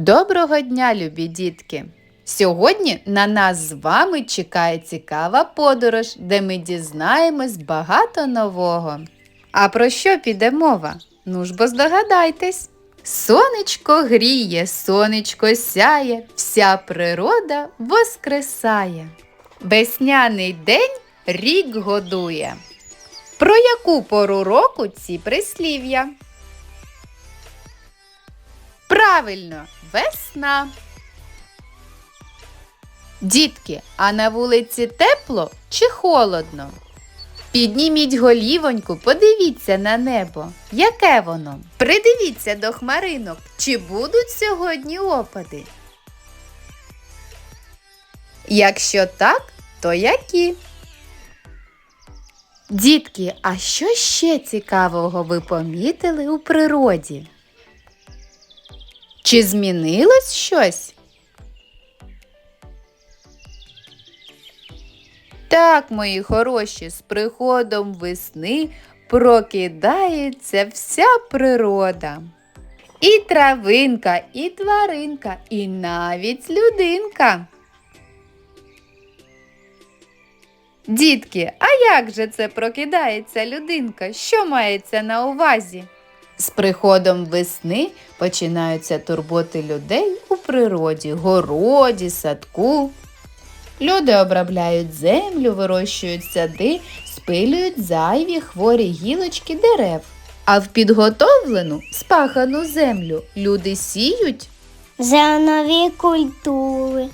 Доброго дня, любі дітки! Сьогодні на нас з вами чекає цікава подорож, де ми дізнаємось багато нового. А про що піде мова? Ну ж бо здогадайтесь. Сонечко гріє, сонечко сяє, вся природа воскресає. Весняний день рік годує. Про яку пору року ці прислів'я? Правильно, весна. Дітки, а на вулиці тепло чи холодно? Підніміть голівоньку, подивіться на небо. Яке воно? Придивіться до хмаринок, чи будуть сьогодні опади? Якщо так, то які? Дітки, а що ще цікавого ви помітили у природі? Чи змінилось щось? Так, мої хороші, з приходом весни прокидається вся природа. І травинка, і тваринка, і навіть людинка. Дітки, а як же це прокидається людинка? Що мається на увазі? З приходом весни починаються турботи людей у природі, городі, садку. Люди обробляють землю, вирощують сади, спилюють зайві хворі гілочки дерев. А в підготовлену спахану землю люди сіють. Зернові культури.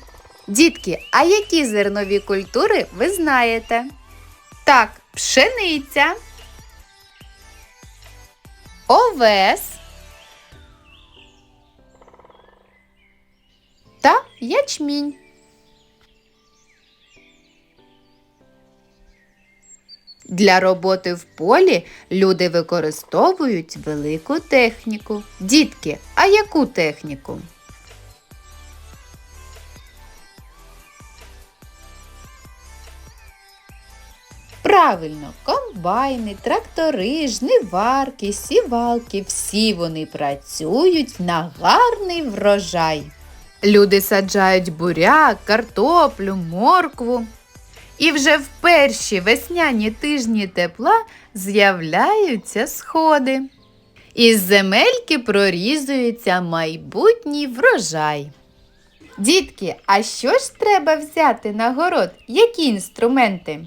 Дітки, а які зернові культури ви знаєте? Так, пшениця, овес та ячмінь. Для роботи в полі люди використовують велику техніку. Дітки, а яку техніку? Правильно, комбайни, трактори, жниварки, сівалки всі вони працюють на гарний врожай. Люди саджають буряк, картоплю, моркву. І вже в перші весняні тижні тепла з'являються сходи. Із земельки прорізується майбутній врожай. Дітки, а що ж треба взяти на город? Які інструменти?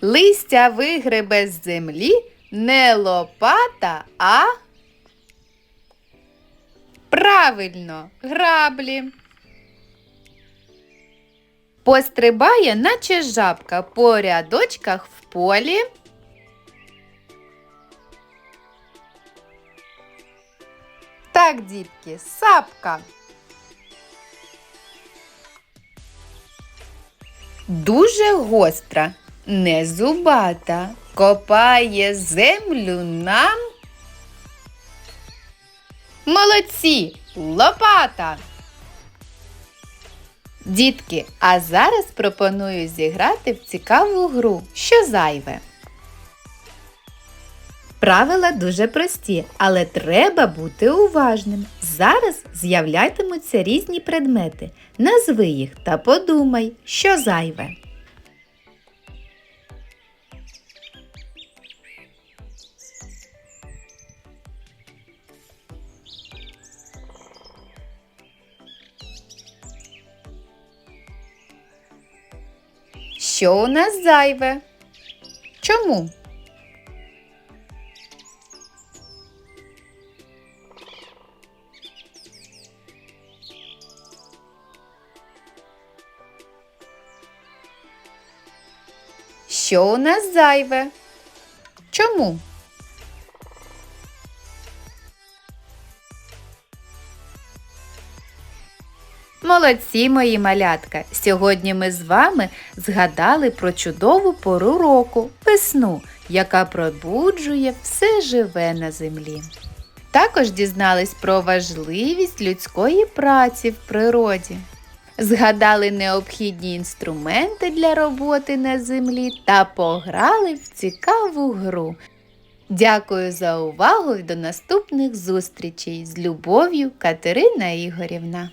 Листя вигребе з землі не лопата, а правильно, граблі. Пострибає, наче жабка по рядочках в полі. Так, дітки, сапка. Дуже гостра, не зубата, копає землю нам. Молодці, лопата. Дітки, а зараз пропоную зіграти в цікаву гру, що зайве. Правила дуже прості, але треба бути уважним. Зараз з'являтимуться різні предмети. Назви їх та подумай, що зайве. Що у нас зайве? Чому? Що у нас зайве? Чому? Молодці мої малятка! Сьогодні ми з вами згадали про чудову пору року весну, яка пробуджує все живе на землі. Також дізнались про важливість людської праці в природі. Згадали необхідні інструменти для роботи на землі та пограли в цікаву гру. Дякую за увагу і до наступних зустрічей. З любов'ю, Катерина Ігорівна.